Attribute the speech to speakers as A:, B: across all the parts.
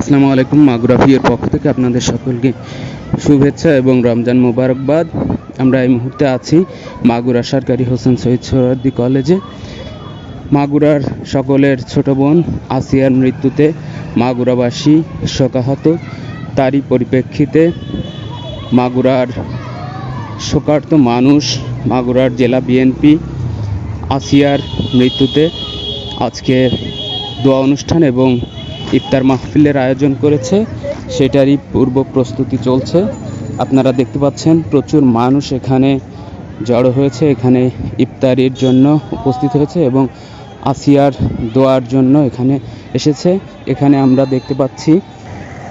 A: আসসালামু আলাইকুম মাগুরাফিয়ের পক্ষ থেকে আপনাদের সকলকে শুভেচ্ছা এবং রমজান মোবারকবাদ। আমরা এই মুহূর্তে আছি মাগুরা সরকারি হোসেন শহীদ সোহরাদ্দি কলেজে। মাগুরার সকলের ছোট বোন আসিয়ার মৃত্যুতে মাগুরাবাসী শোকাহত। তারই পরিপ্রেক্ষিতে মাগুরার শোকার্ত মানুষ মাগুরার জেলা বিএনপি আসিয়ার মৃত্যুতে আজকে দোয়া অনুষ্ঠান এবং ইফতার মাহফিলের আয়োজন করেছে। সেটারই পূর্ব প্রস্তুতি চলছে। আপনারা দেখতে পাচ্ছেন, প্রচুর মানুষ এখানে জড়ো হয়েছে, এখানে ইফতারির জন্য উপস্থিত হয়েছে এবং আসিয়ার দোয়ার জন্য এখানে এসেছে। এখানে আমরা দেখতে পাচ্ছি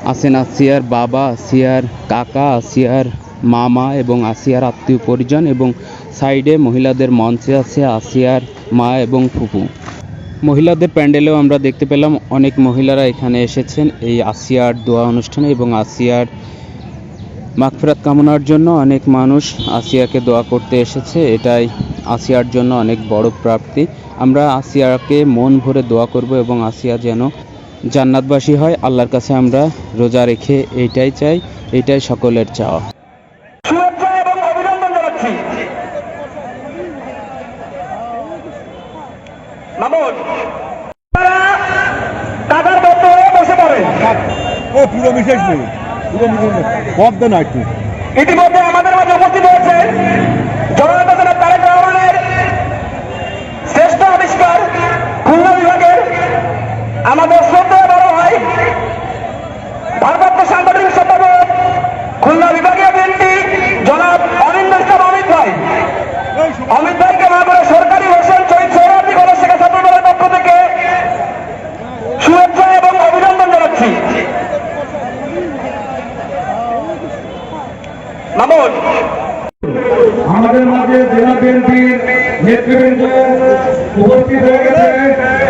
A: আছেন আসিয়ার বাবা, আসিয়ার কাকা, আসিয়ার মামা এবং আসিয়ার আত্মীয় পরিজন এবং সাইডে মহিলাদের মঞ্চে আছে আসিয়ার মা এবং ফুপু মহিলাদের প্যান্ডেলেও আমরা দেখতে পেলাম অনেক মহিলারা এখানে এসেছেন এই আসিয়ার দোয়া অনুষ্ঠানে এবং আসিয়ার মাগফিরাত কামনার জন্য অনেক মানুষ আসিয়াকে দোয়া করতে এসেছে। এটাই আসিয়ার জন্য অনেক বড় প্রাপ্তি। আমরা আসিয়াকে মন ভরে দোয়া করব এবং আসিয়া যেন জান্নাতবাসী হয়। আল্লাহর কাছে আমরা রোজা রেখে এইটাই চাই। এইটাই সকলের চাওয়া।
B: এবং মামুন আপনারা কাদার মতো বসে পড়েন
C: ও পুরো বিশেষ নেই পুরো বিশেষ পদ্ম না একটু।
B: ইতিমধ্যে আমাদের মাঝে উপস্থিত হয়েছে তারেক রহমানের শ্রেষ্ঠ আবিষ্কার খুলনা বিভাগের আমাদের শ্রদ্ধেয় বড় হয় ভারপ্রাপ্ত সাংগঠনিক সম্পাদক খুলনা বিভাগীয় বিএনপি জনাব অনিন্দ ইসলাম অমিত ভাই। অমিত ভাইকে মাগুরা সরকারি হোসেন শহীদ সৌরার্দি কলেজ থেকে ছাত্রদলের পক্ষ থেকে শুভেচ্ছা এবং অভিনন্দন জানাচ্ছি মামুন।
C: আমাদের মাঝে জেলা বিএনপির নেতৃবৃন্দ উপস্থিত হয়ে গেছে।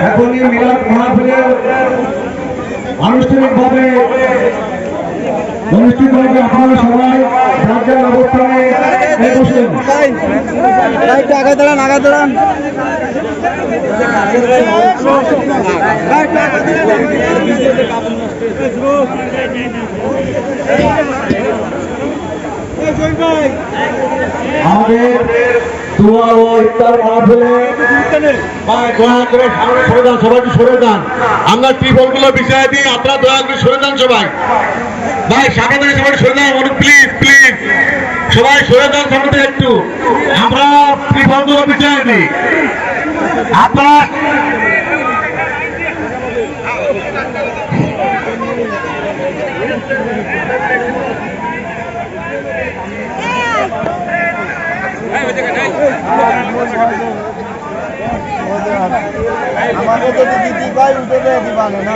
C: এখনই মিলাদ মাহফিলের আনুষ্ঠানিকভাবে অনুষ্ঠিত হবে আপনারা সবাই যার যার অবস্থানে এই বসুন
D: আগে দাঁড়ান আগে দাঁড়ান।
C: আমরা ত্রিপলগুলো বিছাই দিই আপনারা দয়া করে সরে যান সবাই। ভাই, সামনে থেকে সবাই সরে যান প্লিজ প্লিজ সবাই সরে যান সামনে একটু। আমরা ত্রিপলগুলো বিছাই দিই। আপনারা
D: আমাকে যদি দিদি ভাই উঠে দেয় দিবানে না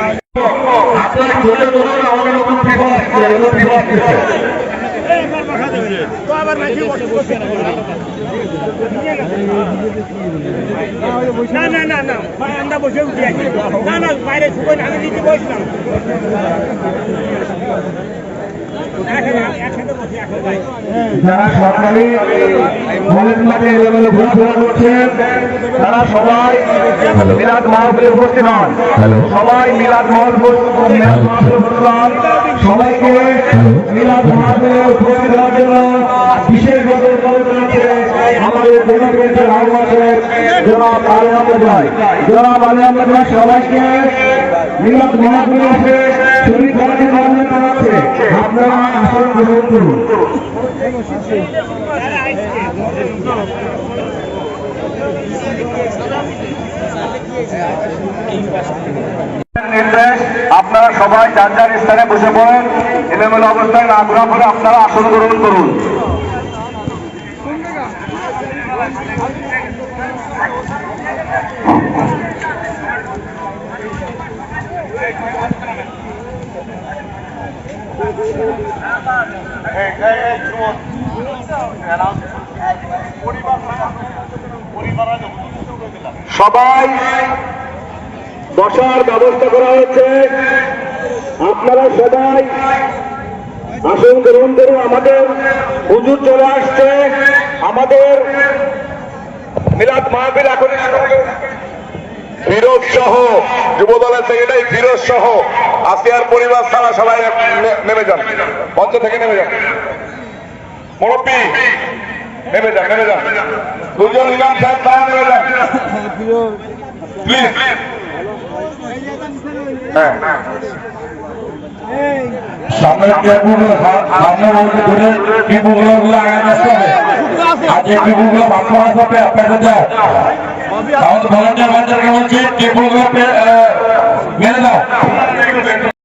C: ত্রিপল ত্রিপল দিচ্ছে
E: না না না না ভাই আমরা বসে উঠি আছি। না না বাইরে শুকোই আমি নিচে বসলাম
C: যারা সরকারি কলেজ মাঠে এলোমেলো ঘোরাফেরা করছেন তারা সবাই মিলাদ মাহফিলে উপস্থিত হন। সবাই মিলাদ মাহফিল হন। সবাইকে মিলাদ মাহফিলে উপস্থিত হওয়ার জন্য বিশেষভাবে আমাদের পরিবেশের আহ্বানের জনাব আলী আহমদ ভাই। জনাব আলী আহমদ ভাই সবাইকে মিলাদ মাহফিলে শরীর করার জন্য আপনারা আসন গ্রহণ করুন। নির্দেশ আপনারা সবাই যার যার স্থানে বসে পড়েন, এলোমেলো অবস্থায় না ঘোরা পরে আপনারা আসন গ্রহণ করুন। সবাই বসার ব্যবস্থা করা হয়েছে। আপনারা সবাই আসন গ্রহণ করুন। আমাদের হুজুর চলে আসছে। আমাদের মিলাদ মাহবিল এখন ফিরোজ সহ, যুবদলের সেক্রেটারি ফিরোজ সহ। আসিয়ার পরিবার ছাড়া সবাই নেমে যান। মঞ্চ থেকে নেমে যান। মুরব্বী, নেমে যান নেমে যান। দুজন ইমাম সাহেব তারা নেমে যান। প্লিজ হ্যাঁ। সামনে টেবুল भाऊ भाऊ निर्माण कार्यक्रमाचे टेबल मेळगाव